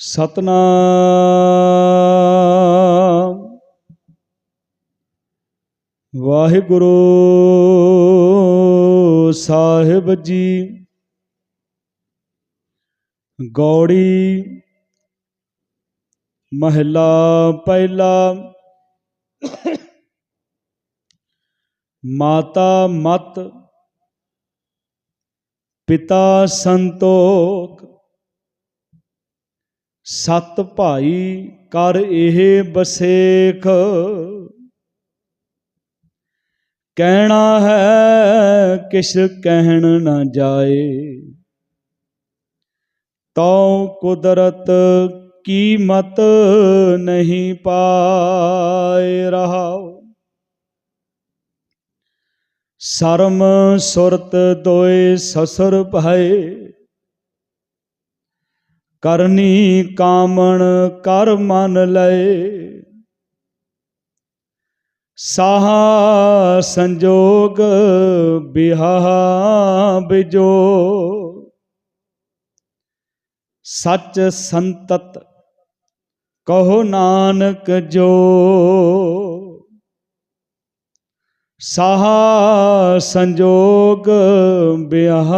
ਸਤਨਾਮ। ਵਾਹਿਗੁਰੂ ਸਾਹਿਬ ਜੀ ਗੌੜੀ ਮਹਿਲਾ ਪਹਿਲਾ ਮਾਤਾ ਮਤ ਪਿਤਾ ਸੰਤੋਖ ਸਤ ਭਾਈ ਕਰ ਇਹ ਬਸੇਖ। ਕਹਿਣਾ ਹੈ ਕਿਸ ਕਹਿਣ ਨਾ ਜਾਏ। ਤਉ ਕੁਦਰਤ ਕੀ ਮਤ ਨਹੀਂ ਪਾਏ ਰਹਾਓ ਸਰਮ ਸੁਰਤ ਦੋਏ ਸਸੁਰ ਭਏ। ਕਰਨੀ ਕਾਮਣ ਕਰ ਮਨ ਲਏ। ਸਾਹਾ ਸੰਜੋਗ ਬਿਹਾਹ ਬਿਜੋ। ਸੱਚ ਸੰਤਤ ਕਹੋ ਨਾਨਕ ਜੋ। ਸਾਹਾ ਸੰਜੋਗ ਬਿਆਹ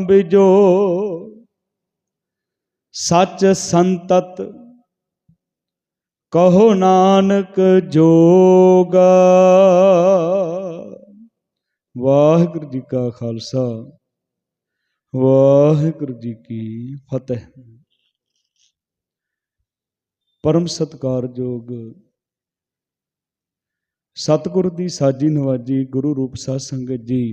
ਬਿਜੋ। ਸੱਚ ਸੰਤਤ ਕਹੋ ਨਾਨਕ ਜੋਗ। ਵਾਹਿਗੁਰੂ ਜੀ ਕਾ ਖਾਲਸਾ, ਵਾਹਿਗੁਰੂ ਜੀ ਕੀ ਫਤਿਹ। ਪਰਮ ਸਤਕਾਰਯੋਗ ਸਤਿਗੁਰ ਦੀ ਸਾਜੀ ਨਵਾਜੀ ਗੁਰੂ ਰੂਪ ਸਾਧ ਸੰਗਤ ਜੀ।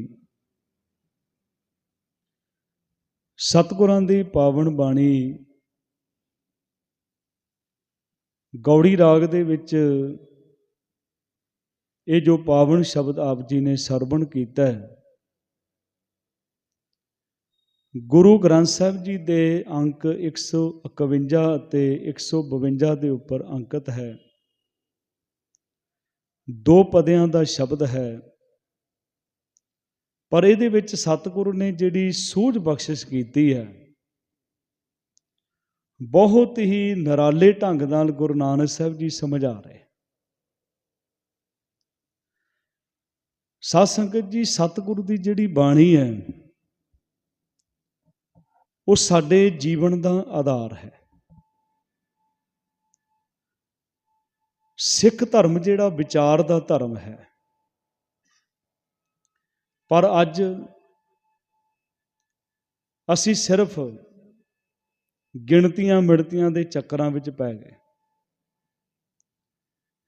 ਸਤਿਗੁਰਾਂ ਦੀ ਪਾਵਨ ਬਾਣੀ ਗੌੜੀ ਰਾਗ ਦੇ ਵਿੱਚ ਇਹ ਜੋ ਪਾਵਨ ਸ਼ਬਦ ਆਪ ਜੀ ਨੇ ਸਰਵਣ ਕੀਤਾ ਹੈ, ਗੁਰੂ ਗ੍ਰੰਥ ਸਾਹਿਬ ਜੀ ਦੇ ਅੰਕ 151 ਅਤੇ 152 ਦੇ ਉੱਪਰ ਅੰਕਿਤ ਹੈ। ਦੋ ਪਦਿਆਂ ਦਾ ਸ਼ਬਦ ਹੈ। ਪਰ ਇਹਦੇ ਵਿੱਚ ਸਤਿਗੁਰੂ ਨੇ ਜਿਹੜੀ ਸੂਝ ਬਖਸ਼ਿਸ਼ ਕੀਤੀ ਹੈ ਬਹੁਤ ਹੀ ਨਰਾਲੇ ਢੰਗ ਨਾਲ ਗੁਰੂ ਨਾਨਕ ਸਾਹਿਬ ਜੀ ਸਮਝਾ ਰਹੇ। ਸਾਧ ਸੰਗਤ ਜੀ, ਸਤਿਗੁਰੂ ਦੀ ਜਿਹੜੀ ਬਾਣੀ ਹੈ, ਉਹ ਸਾਡੇ ਜੀਵਨ ਦਾ ਆਧਾਰ ਹੈ। ਸਿੱਖ ਧਰਮ ਜਿਹੜਾ ਵਿਚਾਰ ਦਾ ਧਰਮ ਹੈ। ਪਰ ਅੱਜ ਅਸੀਂ ਸਿਰਫ ਗਿਣਤੀਆਂ ਮਿਣਤੀਆਂ ਦੇ ਚੱਕਰਾਂ ਵਿੱਚ ਪੈ ਗਏ।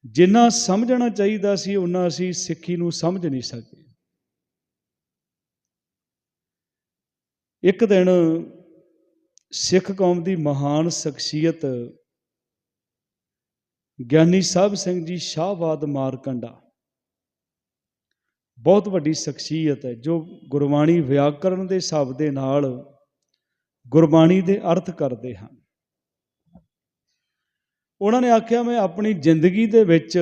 ਜਿੰਨਾ ਸਮਝਣਾ ਚਾਹੀਦਾ ਸੀ ਉਹਨਾਂ ਅਸੀਂ ਸਿੱਖੀ ਨੂੰ ਸਮਝ ਨਹੀਂ ਸਕੇ। ਇੱਕ ਦਿਨ ਸਿੱਖ ਕੌਮ ਦੀ ਮਹਾਨ ਸ਼ਖਸੀਅਤ ਗਿਆਨੀ ਸਾਹਿਬ ਸਿੰਘ ਜੀ ਸ਼ਾਹਬਾਦ ਮਾਰਕੰਡਾ, ਬਹੁਤ ਵੱਡੀ ਸ਼ਖਸੀਅਤ ਹੈ, ਜੋ ਗੁਰਬਾਣੀ ਵਿਆਕਰਣ ਦੇ ਹਿਸਾਬ ਦੇ ਨਾਲ ਗੁਰਬਾਣੀ ਦੇ ਅਰਥ ਕਰਦੇ ਹਨ। ਉਹਨਾਂ ਨੇ ਆਖਿਆ, ਮੈਂ ਆਪਣੀ ਜ਼ਿੰਦਗੀ ਦੇ ਵਿੱਚ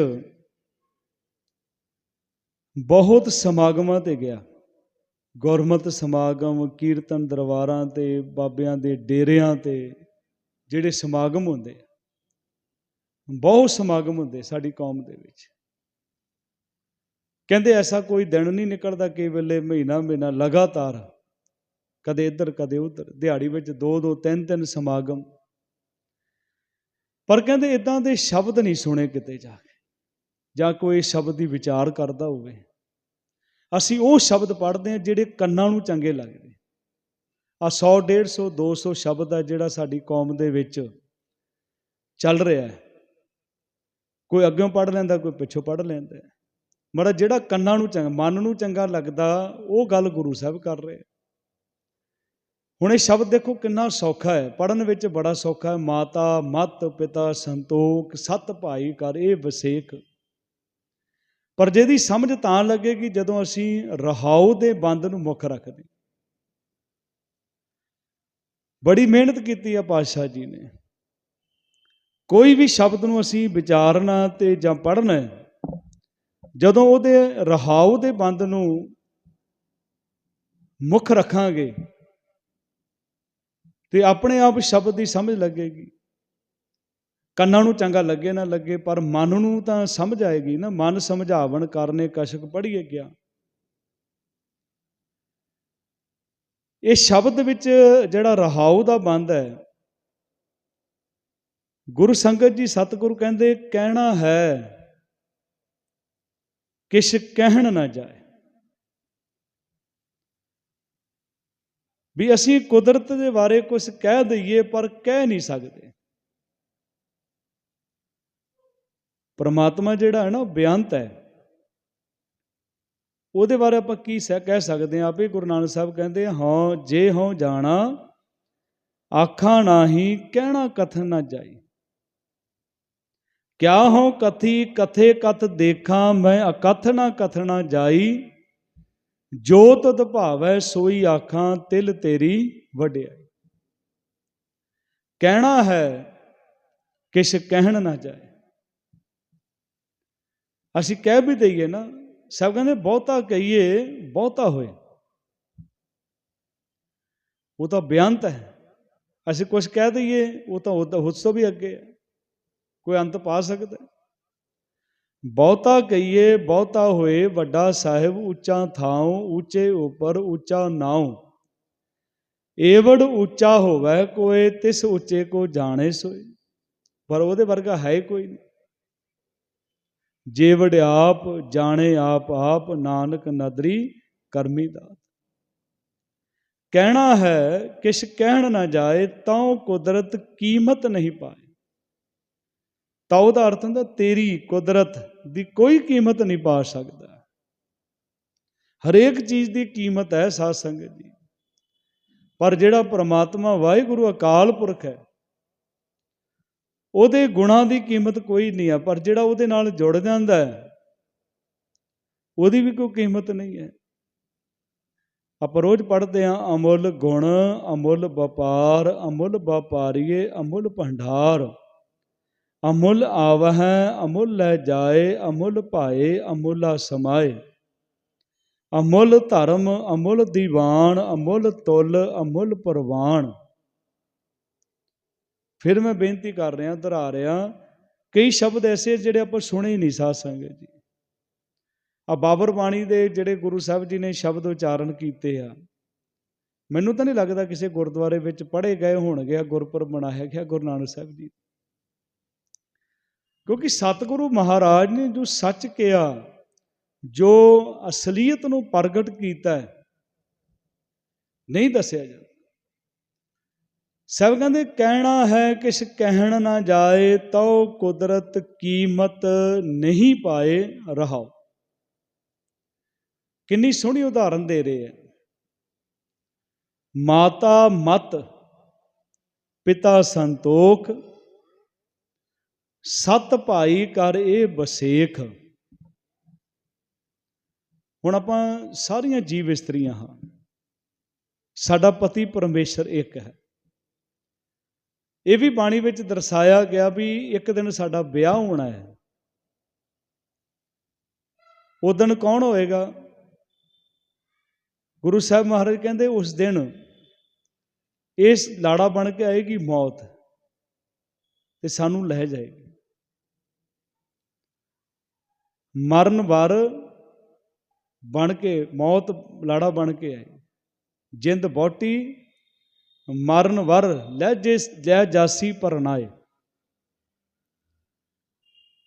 ਬਹੁਤ ਸਮਾਗਮਾਂ ਤੇ ਗਿਆ। ਗੁਰਮਤ ਸਮਾਗਮ, ਕੀਰਤਨ ਦਰਬਾਰਾਂ ਤੇ, ਬਾਬਿਆਂ ਦੇ ਡੇਰਿਆਂ ਤੇ ਜਿਹੜੇ ਸਮਾਗਮ ਹੁੰਦੇ ਬਹੁਤ ਸਮਾਗਮ ਹੁੰਦੇ ਸਾਡੀ ਕੌਮ ਦੇ ਵਿੱਚ। ਕਹਿੰਦੇ, ਐਸਾ ਕੋਈ ਦਿਨ ਨਹੀਂ ਨਿਕਲਦਾ ਕਿ ਵੇਲੇ ਮਹੀਨਾ ਮਹੀਨਾ ਲਗਾਤਾਰ ਕਦੇ ਇੱਧਰ, ਕਦੇ ਉੱਧਰ। ਦਿਹਾੜੀ ਵਿੱਚ ਦੋ ਦੋ, ਤਿੰਨ ਤਿੰਨ ਸਮਾਗਮ। ਪਰ ਕਹਿੰਦੇ ਇਦਾਂ ਦੇ ਸ਼ਬਦ ਨਹੀਂ ਸੁਣੇ ਕਿਤੇ ਜਾ ਕੇ। ਜਾਂ ਕੋਈ ਸ਼ਬਦ ਦੀ ਵਿਚਾਰ ਕਰਦਾ ਹੋਵੇ। ਅਸੀਂ ਉਹ ਸ਼ਬਦ ਪੜ੍ਹਦੇ ਹਾਂ ਜਿਹੜੇ ਕੰਨਾਂ ਨੂੰ ਚੰਗੇ ਲੱਗਦੇ। ਆ 100 150 200 ਸ਼ਬਦ ਆ ਜਿਹੜਾ ਸਾਡੀ ਕੌਮ ਦੇ ਵਿੱਚ ਚੱਲ ਰਿਹਾ ਹੈ। ਕੋਈ ਅੱਗੋਂ ਪੜ੍ਹ ਲੈਂਦਾ, ਕੋਈ ਪਿੱਛੋਂ ਪੜ੍ਹ ਲੈਂਦਾ ਮੜਾ ਜਿਹੜਾ ਕੰਨਾਂ ਨੂੰ ਚੰਗਾ, ਮਨ ਨੂੰ ਚੰਗਾ ਲੱਗਦਾ, ਉਹ ਗੱਲ ਗੁਰੂ ਸਾਹਿਬ ਕਰ ਰਹੇ ਹੁਣ ਇਹ ਸ਼ਬਦ ਦੇਖੋ ਕਿੰਨਾ ਸੌਖਾ ਹੈ। ਪੜਨ ਵਿੱਚ ਬੜਾ ਸੌਖਾ ਹੈ। ਮਾਤਾ, ਮਤ, ਪਿਤਾ, ਸੰਤੋਖ, ਸਤ ਭਾਈ ਕਰ ਇਹ ਵਸੇਕ ਪਰ ਜਿਹਦੀ ਸਮਝ ਤਾਂ ਲੱਗੇਗੀ ਜਦੋਂ ਅਸੀਂ ਰਹਾਉ ਦੇ ਬੰਦ ਨੂੰ ਮੁੱਖ ਰੱਖਦੇ ਬੜੀ ਮਿਹਨਤ ਕੀਤੀ ਆ ਪਾਤਸ਼ਾਹ ਜੀ ਨੇ। ਕੋਈ ਵੀ ਸ਼ਬਦ ਨੂੰ ਅਸੀਂ ਵਿਚਾਰਨਾ ਤੇ ਜਾਂ ਪੜ੍ਹਨਾ ਜਦੋਂ ਉਹਦੇ ਰਹਾਉ ਦੇ ਬੰਦ ਨੂੰ ਮੁੱਖ ਰੱਖਾਂਗੇ ਤੇ ਆਪਣੇ ਆਪ ਸ਼ਬਦ ਦੀ ਸਮਝ ਲੱਗੇਗੀ। ਕੰਨਾਂ ਨੂੰ ਚੰਗਾ ਲੱਗੇ ਨਾ ਲੱਗੇ, ਪਰ ਮਨ ਨੂੰ ਤਾਂ ਸਮਝ ਆਏਗੀ ਨਾ। ਮਨ ਸਮਝਾਵਣ ਕਰਨੇ ਕਸ਼ਕ ਪੜੀਏ ਗਿਆ ਇਹ ਸ਼ਬਦ ਵਿੱਚ ਜਿਹੜਾ ਰਹਾਉ ਦਾ ਬੰਦ ਹੈ, ਗੁਰੂ ਸੰਗਤ ਜੀ ਸਤਿਗੁਰੂ ਕਹਿੰਦੇ, ਕਹਿਣਾ ਹੈ, ਕਿਛ ਕਹਿਣ ਨਾ ਜਾਏ। ਵੀ ਅਸੀਂ ਕੁਦਰਤ ਦੇ ਬਾਰੇ ਕੁਝ ਕਹਿ ਦਈਏ ਪਰ ਕਹਿ ਨਹੀਂ ਸਕਦੇ। ਪਰਮਾਤਮਾ ਜਿਹੜਾ ਹੈ ਨਾ, ਉਹ ਬੇਅੰਤ ਹੈ। ਉਹਦੇ ਬਾਰੇ ਆਪਾਂ ਕੀ ਸਹਿ, ਕਹਿ ਸਕਦੇ ਹਾਂ? ਆਪੇ ਗੁਰੂ ਨਾਨਕ ਸਾਹਿਬ ਕਹਿੰਦੇ ਹਾਂ, ਜੇ ਹਉ ਜਾਣਾ, ਆਖਾਂ ਨਾਹੀ, ਕਹਿਣਾ ਕਥਨ ਨਾ ਜਾਈ। ਕਿਆ ਹਉ ਕਥੀ, ਕਥੇ ਕਥ ਦੇਖਾਂ, ਮੈਂ ਅਕਥ ਨਾ ਕਥਨਾ ਜਾਈ। ਜੋ ਤਤ ਭਾਵੈ ਸੋਈ ਆਖਾਂ, ਤਿਲ ਤੇਰੀ ਵਡਿਆਈ। ਕਹਿਣਾ ਹੈ ਕਿਛ ਕਹਿਣ ਨਾ ਜਾਏ। ਅਸੀਂ ਕਹਿ ਵੀ ਦਈਏ ਨਾ, ਸਭ ਕਹਿੰਦੇ ਬਹੁਤਾ ਕਹੀਏ, ਬਹੁਤਾ ਹੋਏ। ਉਹ ਤਾਂ ਬਿਆੰਤ ਹੈ। ਅਸੀਂ ਕੁਝ ਕਹਿ ਦਈਏ, ਉਹ ਤਾਂ ਉਸ ਤੋਂ ਵੀ ਅੱਗੇ ਹੈ। ਕੋਈ ਅੰਤ ਪਾ ਸਕਦਾ ਬਹੁਤਾ ਕਹੀਏ, ਬਹੁਤਾ ਹੋਏ, ਵੱਡਾ ਸਾਹਿਬ ਉੱਚਾ ਥਾਉ, ਉੱਚੇ ਉਪਰ ਉੱਚਾ ਨਾਉ। ਏਵੜ ਉੱਚਾ ਹੋਵੇ ਕੋਏ, ਤਿਸ ਉੱਚੇ ਕੋ ਜਾਣੇ ਸੋਏ। ਪਰ ਉਹਦੇ ਵਰਗਾ ਹੈ ਕੋਈ ਨਹੀਂ। ਜੇ ਵਡਿਆਪ ਜਾਣੇ ਆਪ ਆਪ, ਨਾਨਕ ਨਦਰੀ ਕਰਮੀ ਦਾ ਕਹਿਣਾ ਹੈ, ਕਿਛ ਕਹਿਣ ਨਾ ਜਾਏ ਤਾਂ ਕੁਦਰਤ ਕੀਮਤ ਨਹੀਂ ਪਾਏ। ਤਾਂ ਉਹਦਾ ਅਰਥ ਹੁੰਦਾ ਤੇਰੀ ਕੁਦਰਤ ਦੀ ਕੋਈ ਕੀਮਤ ਨਹੀਂ ਪਾ ਸਕਦਾ। ਹਰੇਕ ਚੀਜ਼ ਦੀ ਕੀਮਤ ਹੈ ਸਾਧ ਸੰਗਤ ਜੀ ਪਰ ਜਿਹੜਾ ਪ੍ਰਮਾਤਮਾ ਵਾਹਿਗੁਰੂ ਅਕਾਲ ਪੁਰਖ ਹੈ, ਉਹਦੇ ਗੁਣਾਂ ਦੀ ਕੀਮਤ ਕੋਈ ਨਹੀਂ ਹੈ, ਪਰ ਜਿਹੜਾ ਉਹਦੇ ਨਾਲ ਜੁੜ ਜਾਂਦਾ ਹੈ, ਉਹਦੀ ਵੀ ਕੋਈ ਕੀਮਤ ਨਹੀਂ ਹੈ। ਆਪਾਂ ਰੋਜ਼ ਪੜ੍ਹਦੇ ਆ ਅਮੁੱਲ ਗੁਣ, ਅਮੁੱਲ ਵਪਾਰ, ਅਮੁੱਲ ਵਪਾਰੀਏ, ਅਮੁੱਲ ਭੰਡਾਰ। ਅਮੁੱਲ ਆਵਹਿ, ਅਮੁੱਲ ਲੈ ਜਾਏ, ਅਮੁੱਲ ਭਾਏ, ਅਮੁੱਲਾ ਸਮਾਏ। ਅਮੁੱਲ ਧਰਮ, ਅਮੁੱਲ ਦੀਵਾਨ, ਅਮੁੱਲ ਤੁਲ, ਅਮੁੱਲ ਪਰਵਾਨ। ਫਿਰ ਮੈਂ ਬੇਨਤੀ ਕਰ ਰਿਹਾ ਦੁਹਰਾ ਰਿਹਾ, ਕਈ ਸ਼ਬਦ ਐਸੇ ਜਿਹੜੇ ਆਪਾਂ ਸੁਣੇ ਹੀ ਨਹੀਂ ਸਾਧ ਸੰਗਤ ਜੀ। ਆ ਬਾਬਰ ਬਾਣੀ ਦੇ ਜਿਹੜੇ ਗੁਰੂ ਸਾਹਿਬ ਜੀ ਨੇ ਸ਼ਬਦ ਉਚਾਰਨ ਕੀਤੇ ਆ। ਮੈਨੂੰ ਤਾਂ ਨਹੀਂ ਲੱਗਦਾ ਕਿਸੇ ਗੁਰਦੁਆਰੇ ਵਿੱਚ ਪੜ੍ਹੇ ਗਏ ਹੋਣਗੇ ਆ ਗੁਰਪੁਰਬ ਮਨਾਇਆ ਗਿਆ ਗੁਰੂ ਨਾਨਕ ਸਾਹਿਬ ਜੀ। ਕਿਉਂਕਿ ਸਤਿਗੁਰੂ ਮਹਾਰਾਜ ਨੇ ਜੋ ਸੱਚ ਕਿਹਾ, ਜੋ ਅਸਲੀਅਤ ਨੂੰ ਪ੍ਰਗਟ ਕੀਤਾ ਨਹੀਂ ਦੱਸਿਆ ਜਾਂਦਾ। ਸਭ ਕਹਿੰਦੇ, ਕਹਿਣਾ ਹੈ ਕਿਸ ਕਹਿਣ ਨਾ ਜਾਏ, ਤਉ ਕੁਦਰਤ ਕੀਮਤ ਨਹੀਂ ਪਾਏ ਰਹਾਓ ਕਿੰਨੀ ਸੋਹਣੀ ਉਦਾਹਰਨ ਦੇ ਰਹੇ ਆ ਮਾਤਾ ਮਤ, ਪਿਤਾ ਸੰਤੋਖ ਸਤ ਭਾਈ ਕਰ ਇਹ ਬਸੇਖ ਹੁਣ ਆਪਾਂ ਸਾਰੀਆਂ ਜੀਵ ਇਸਤਰੀਆਂ ਹਾਂ। ਸਾਡਾ ਪਤੀ ਪਰਮੇਸ਼ਰ ਇੱਕ ਹੈ। ਇਹ ਵੀ ਬਾਣੀ ਵਿੱਚ ਦਰਸਾਇਆ ਗਿਆ ਵੀ ਇੱਕ ਦਿਨ ਸਾਡਾ ਵਿਆਹ ਹੋਣਾ ਹੈ। ਉਹ ਦਿਨ ਕੌਣ ਹੋਏਗਾ? ਗੁਰੂ ਸਾਹਿਬ ਮਹਾਰਾਜ ਕਹਿੰਦੇ ਉਸ ਦਿਨ ਇਸ ਲਾੜਾ ਬਣ ਕੇ ਆਏਗੀ ਮੌਤ ਤੇ ਸਾਨੂੰ ਲੈ ਜਾਏਗੀ। ਮਰਨ ਵਰ ਬਣ ਕੇ, ਮੌਤ ਲਾੜਾ ਬਣ ਕੇ ਆਏ। ਜਿੰਦ ਬੋਟੀ ਮਰਨ ਵਰ ਲੈ ਜੇ ਲੈ ਜਾਸੀ ਪਰਨਾਏ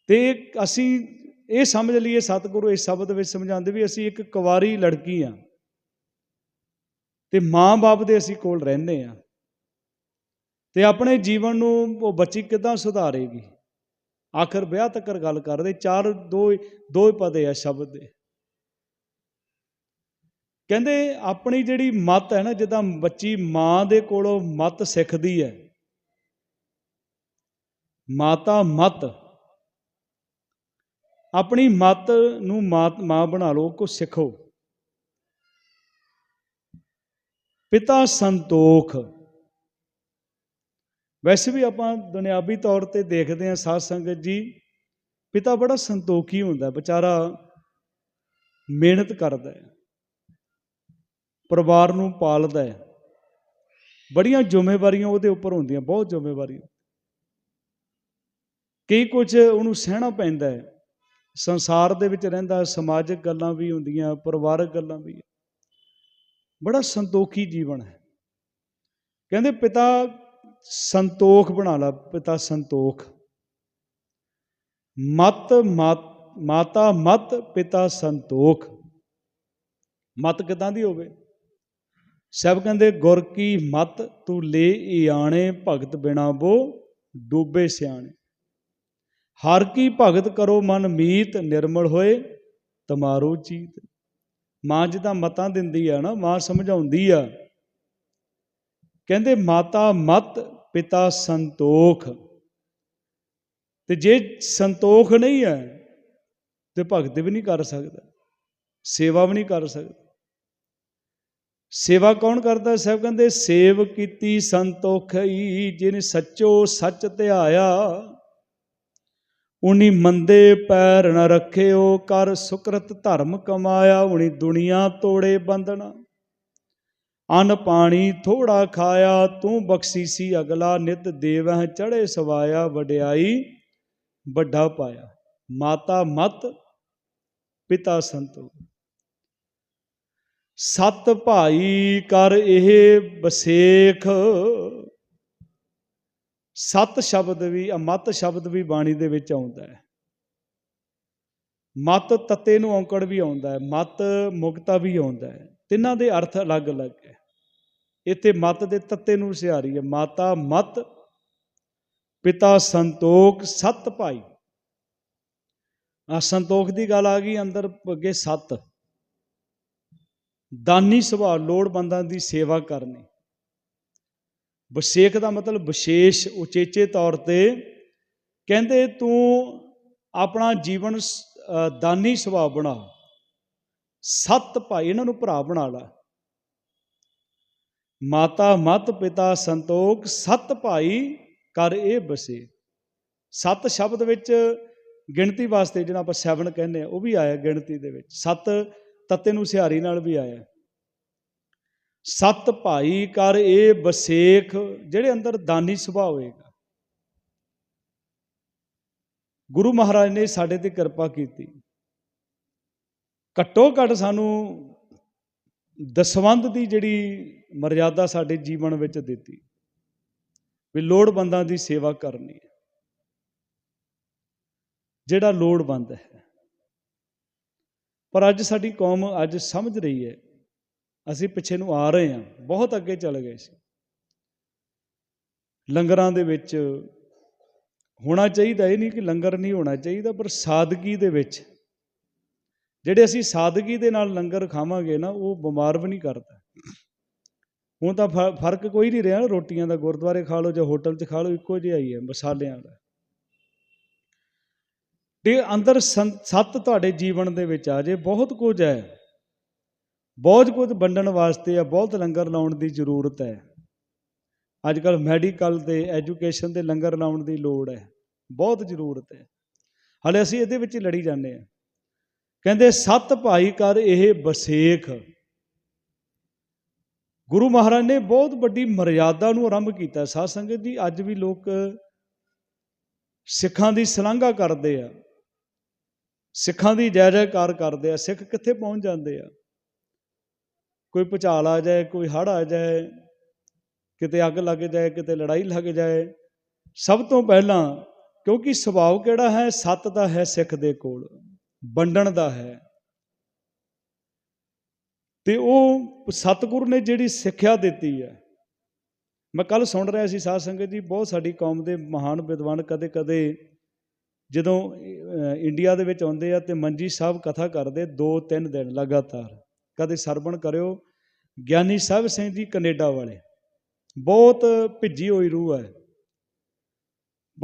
ਤੇ ਅਸੀਂ ਇਹ ਸਮਝ ਲਈਏ ਸਤਿਗੁਰੂ, ਇਸ ਸ਼ਬਦ ਵਿੱਚ ਸਮਝਾਉਂਦੇ ਵੀ ਅਸੀਂ ਇੱਕ ਕੁਵਾਰੀ ਲੜਕੀ ਆ। ਤੇ ਮਾਂ-ਬਾਪ ਦੇ ਅਸੀਂ ਕੋਲ ਰਹਿੰਦੇ ਆ। ਤੇ ਆਪਣੇ ਜੀਵਨ ਨੂੰ ਉਹ ਬੱਚੀ ਕਿਦਾਂ ਸੁਧਾਰੇਗੀ? ਆਖਰ ਵਿਆਹ ਤੱਕ ਗੱਲ ਕਰਦੇ ਚਾਰ ਦੋ ਦੋ ਪਦੇ ਆ ਸ਼ਬਦ ਦੇ। ਕਹਿੰਦੇ ਆਪਣੀ ਜਿਹੜੀ ਮਤ ਹੈ ਨਾ, ਜਿੱਦਾਂ ਬੱਚੀ ਮਾਂ ਦੇ ਕੋਲੋਂ ਮਤ ਸਿੱਖਦੀ ਹੈ, ਮਾਤਾ ਮਤ, ਆਪਣੀ ਮਤ ਨੂੰ ਮਾਂ ਬਣਾ ਲਓ ਕੋ ਸਿੱਖੋ। ਪਿਤਾ ਸੰਤੋਖ ਵੈਸੇ ਵੀ ਆਪਾਂ ਦੁਨਿਆਵੀ ਤੌਰ ਤੇ ਦੇਖਦੇ ਹਾਂ ਸਾਧ ਸੰਗਤ ਜੀ, ਪਿਤਾ ਬੜਾ ਸੰਤੋਖੀ ਹੁੰਦਾ, ਵਿਚਾਰਾ ਮਿਹਨਤ ਕਰਦਾ ਹੈ, ਪਰਿਵਾਰ ਨੂੰ ਪਾਲਦਾ ਹੈ। ਬੜੀਆਂ ਜ਼ਿੰਮੇਵਾਰੀਆਂ ਉਹਦੇ ਉੱਪਰ ਹੁੰਦੀਆਂ, ਬਹੁਤ ਜ਼ਿੰਮੇਵਾਰੀਆਂ। ਕਈ ਕੁਝ ਉਹਨੂੰ ਸਹਿਣਾ ਪੈਂਦਾ ਹੈ, ਸੰਸਾਰ ਦੇ ਵਿੱਚ ਰਹਿੰਦਾ, ਸਮਾਜਿਕ ਗੱਲਾਂ ਵੀ ਹੁੰਦੀਆਂ, ਪਰਿਵਾਰਕ ਗੱਲਾਂ ਵੀ। ਬੜਾ ਸੰਤੋਖੀ ਜੀਵਨ ਹੈ। ਕਹਿੰਦੇ ਪਿਤਾ ਸੰਤੋਖ ਬਣਾ ਲਾ, ਪਿਤਾ ਸੰਤੋਖ। ਮਤ ਮਾਤ- ਮਾਤਾ ਮਤ, ਪਿਤਾ ਸੰਤੋਖ। ਮਤ ਕਿਦਾਂ ਦੀ ਹੋਵੇ? ਸਭ ਕਹਿੰਦੇ, ਗੁਰ ਕੀ ਮਤ, ਤੂੰ ਲੈ ਇਆਣੇ, ਭਗਤ ਬਿਨਾ ਬੋ ਡੂਬੇ ਸਿਆਣੇ। ਹਰ ਕੀ ਭਗਤ ਕਰੋ ਮਨ ਮੀਤ, ਨਿਰਮਲ ਹੋਏ ਤਮਾਰੋ ਚੀਤ। ਮਾਂ ਜਿੱਦਾਂ ਮਤਾਂ ਦਿੰਦੀ ਆ ਨਾ, ਮਾਂ ਸਮਝਾਉਂਦੀ ਆ ਕਹਿੰਦੇ, ਮਾਤਾ ਮਤ, ਪਿਤਾ ਸੰਤੋਖ। ਤੇ ਜੇ ਸੰਤੋਖ ਨਹੀਂ ਹੈ, ਤੇ ਭਗਤ ਵੀ ਨਹੀਂ ਕਰ ਸਕਦਾ, ਸੇਵਾ ਵੀ ਨਹੀਂ ਕਰ ਸਕਦਾ। ਸੇਵਾ ਕੌਣ ਕਰਦਾ? ਸਾਹਿਬ ਕਹਿੰਦੇ, ਸੇਵ ਕੀਤੀ ਸੰਤੋਖਈ ਜਿਨ ਸੱਚੋ ਸੱਚ ਧਿਆਇਆ ਉਨੀ ਮੰਦੇ ਪੈਰ ਨ ਰੱਖਿਓ, ਕਰ ਸੁਕਰਤ ਧਰਮ ਕਮਾਇਆ, ਉਨੀ ਦੁਨੀਆ ਤੋੜੇ ਬੰਧਨਾ ਅਨ ਪਾਣੀ ਥੋੜਾ ਖਾਇਆ, ਤੂੰ ਬਖਸ਼ੀ ਸੀ ਅਗਲਾ ਨਿਤ ਦੇਵਹਿ ਚੜੇ ਸਵਾਇਆ, ਵਡਿਆਈ ਵੱਡਾ ਪਾਇਆ। ਮਾਤਾ ਮਤ, ਪਿਤਾ ਸੰਤੋਖ ਸਤ ਭਾਈ ਕਰ ਇਹ ਬਸੇਖ ਸਤ ਸ਼ਬਦ ਵੀ, ਅਮਤ ਸ਼ਬਦ ਵੀ ਬਾਣੀ ਦੇ ਵਿੱਚ ਆਉਂਦਾ ਹੈ। ਮਤ ਤਤੇ ਨੂੰ ਔਂਕੜ ਵੀ ਆਉਂਦਾ ਹੈ, ਮਤ ਮੁਕਤਾ ਵੀ ਆਉਂਦਾ ਹੈ। ਤਿੰਨਾਂ ਦੇ ਅਰਥ ਅਲੱਗ-ਅਲੱਗ ਹੈ। ਇੱਥੇ ਮਤ ਦੇ ਤੱਤੇ ਨੂੰ ਸਿਹਾਰੀ ਹੈ। ਮਾਤਾ ਮਤ, ਪਿਤਾ ਸੰਤੋਖ, ਸਤ ਭਾਈ। ਆ ਸੰਤੋਖ ਦੀ ਗੱਲ ਆ ਗਈ, ਅੰਦਰ ਅੱਗੇ ਸਤ। ਦਾਨੀ ਸੁਭਾਅ, ਲੋੜਵੰਦਾਂ ਦੀ ਸੇਵਾ ਕਰਨੀ। ਵਿਸ਼ੇਖ ਦਾ ਮਤਲਬ ਵਿਸ਼ੇਸ਼, ਉਚੇਚੇ ਤੌਰ ਤੇ ਕਹਿੰਦੇ ਤੂੰ ਆਪਣਾ ਜੀਵਨ ਸ- ਦਾਨੀ ਸੁਭਾਅ ਬਣਾ। ਸੱਤ ਭਾਈ, ਇਹਨਾਂ ਨੂੰ ਭਰਾ ਬਣਾ ਲੈ। ਮਾਤਾ ਮਤ ਪਿਤਾ ਸੰਤੋਖ, ਸੱਤ ਭਾਈ ਕਰ ਇਹ ਬਸੇ। ਸੱਤ ਸ਼ਬਦ ਵਿੱਚ ਗਿਣਤੀ ਵਾਸਤੇ ਜਿਹੜਾ ਆਪਾਂ 7 ਕਹਿੰਦੇ ਆ, ਉਹ ਵੀ ਆਇਆ ਗਿਣਤੀ ਦੇ ਵਿੱਚ। ਸੱਤ ਤੱਤੇ ਨੂੰ ਸਿਹਾਰੀ ਨਾਲ ਵੀ ਆਇਆ। ਸਤ ਭਾਈ ਕਰ ਇਹ ਬਸੇਖ, ਜਿਹੜੇ ਅੰਦਰ ਦਾਨੀ ਸੁਭਾਅ ਹੋਏਗਾ। ਗੁਰੂ ਮਹਾਰਾਜ ਨੇ ਸਾਡੇ ਤੇ ਕਿਰਪਾ ਕੀਤੀ। ਘੱਟੋ ਘੱਟ ਸਾਨੂੰ ਦਸਵੰਦ ਦੀ ਜਿਹੜੀ ਮਰਿਆਦਾ ਸਾਡੇ ਜੀਵਨ ਵਿੱਚ ਦਿੱਤੀ ਵੀ ਲੋੜਵੰਦਾਂ ਦੀ ਸੇਵਾ ਕਰਨੀ ਹੈ। ਜਿਹੜਾ ਲੋੜਵੰਦ ਹੈ। ਪਰ ਅੱਜ ਸਾਡੀ ਕੌਮ ਅੱਜ ਸਮਝ ਰਹੀ ਹੈ। ਅਸੀਂ ਪਿੱਛੇ ਨੂੰ ਆ ਰਹੇ ਹਾਂ। ਬਹੁਤ ਅੱਗੇ ਚਲੇ ਗਏ ਸੀ। ਲੰਗਰਾਂ ਦੇ ਵਿੱਚ ਹੋਣਾ ਚਾਹੀਦਾ, ਇਹ ਨਹੀਂ ਕਿ ਲੰਗਰ ਨਹੀਂ ਹੋਣਾ ਚਾਹੀਦਾ, ਪਰ ਸਾਦਗੀ ਦੇ ਵਿੱਚ ਜਿਹੜੇ ਅਸੀਂ ਸਾਦਗੀ ਦੇ ਨਾਲ ਲੰਗਰ ਖਾਵਾਂਗੇ ਨਾ, ਉਹ ਬਿਮਾਰ ਵੀ ਨਹੀਂ ਕਰਦਾ। ਹੁਣ ਤਾਂ ਫ਼ਰਕ ਕੋਈ ਨਹੀਂ ਰਿਹਾ, ਰੋਟੀਆਂ ਦਾ ਗੁਰਦੁਆਰੇ ਖਾ ਲਓ ਜਾਂ ਹੋਟਲ 'ਚ ਖਾ ਲਓ, ਇੱਕੋ ਜਿਹਾ ਹੀ ਹੈ, ਮਸਾਲਿਆਂ ਦਾ। ਤੇ ਅੰਦਰ ਸੰ- ਸੱਤ ਤੁਹਾਡੇ ਜੀਵਨ ਦੇ ਵਿੱਚ ਆ ਜੇ, ਬਹੁਤ ਕੁਝ ਹੈ। ਬਹੁਤ ਕੁਝ ਵੰਡਣ ਵਾਸਤੇ ਆ ਬਹੁਤ ਲੰਗਰ ਲਾਉਣ ਦੀ ਜ਼ਰੂਰਤ ਹੈ। ਅੱਜ ਕੱਲ ਮੈਡੀਕਲ ਤੇ ਐਜੂਕੇਸ਼ਨ ਦੇ ਲੰਗਰ ਲਾਉਣ ਦੀ ਲੋੜ ਹੈ। ਬਹੁਤ ਜ਼ਰੂਰਤ ਹੈ। ਹਲੇ ਅਸੀਂ ਇਹਦੇ ਵਿੱਚ ਹੀ ਲੜੀ ਜਾਂਦੇ ਆ ਕਹਿੰਦੇ, ਸੱਤ ਭਾਈ ਕਰ ਇਹ ਬਸੇਖ ਗੁਰੂ ਮਹਾਰਾਜ ਨੇ ਬਹੁਤ ਵੱਡੀ ਮਰਿਆਦਾ ਨੂੰ ਆਰੰਭ ਕੀਤਾ। ਸਾਧ ਸੰਗਤ ਜੀ, ਅੱਜ ਵੀ ਲੋਕ ਸਿੱਖਾਂ ਦੀ ਸ਼ਲਾਘਾ ਕਰਦੇ ਆ। ਸਿੱਖਾਂ ਦੀ ਜੈ ਜੈਕਾਰ ਕਰਦੇ ਆ। ਸਿੱਖ ਕਿੱਥੇ ਪਹੁੰਚ ਜਾਂਦੇ ਆ? ਕੋਈ ਭੁਚਾਲ ਆ ਜਾਏ, ਕੋਈ ਹੜ੍ਹ ਆ ਜਾਏ, ਕਿਤੇ ਅੱਗ ਲੱਗ ਜਾਏ, ਕਿਤੇ ਲੜਾਈ ਲੱਗ ਜਾਏ। ਸਭ ਤੋਂ ਪਹਿਲਾਂ ਕਿਉਂਕਿ ਸੁਭਾਅ ਕਿਹੜਾ ਹੈ? ਸੱਤ ਦਾ ਹੈ ਸਿੱਖ ਦੇ ਕੋਲ। ਵੰਡਣ ਦਾ ਹੈ। ਤੇ ਉਹ ਸਤਿਗੁਰੂ ਨੇ ਜਿਹੜੀ ਸਿੱਖਿਆ ਦਿੱਤੀ ਹੈ। ਮੈਂ ਕੱਲ ਸੁਣ ਰਿਹਾ ਸੀ ਸਾਧ ਸੰਗਤ ਜੀ, ਬਹੁਤ ਸਾਡੀ ਕੌਮ ਦੇ ਮਹਾਨ ਵਿਦਵਾਨ ਕਦੇ-ਕਦੇ ਜਦੋਂ ਇੰਡੀਆ ਦੇ ਵਿੱਚ ਆਉਂਦੇ ਆ ਤੇ ਮੰਜੀ ਸਾਹਿਬ ਕਥਾ ਕਰਦੇ 2-3 ਦਿਨ ਲਗਾਤਾਰ। ਕਦੇ ਸਰਵਣ ਕਰਿਓ। ਗਿਆਨੀ ਸਾਹਿਬ ਸਿੰਘ ਜੀ ਕੈਨੇਡਾ ਵਾਲੇ। ਬਹੁਤ ਭਿੱਜੀ ਹੋਈ ਰੂਹ ਹੈ।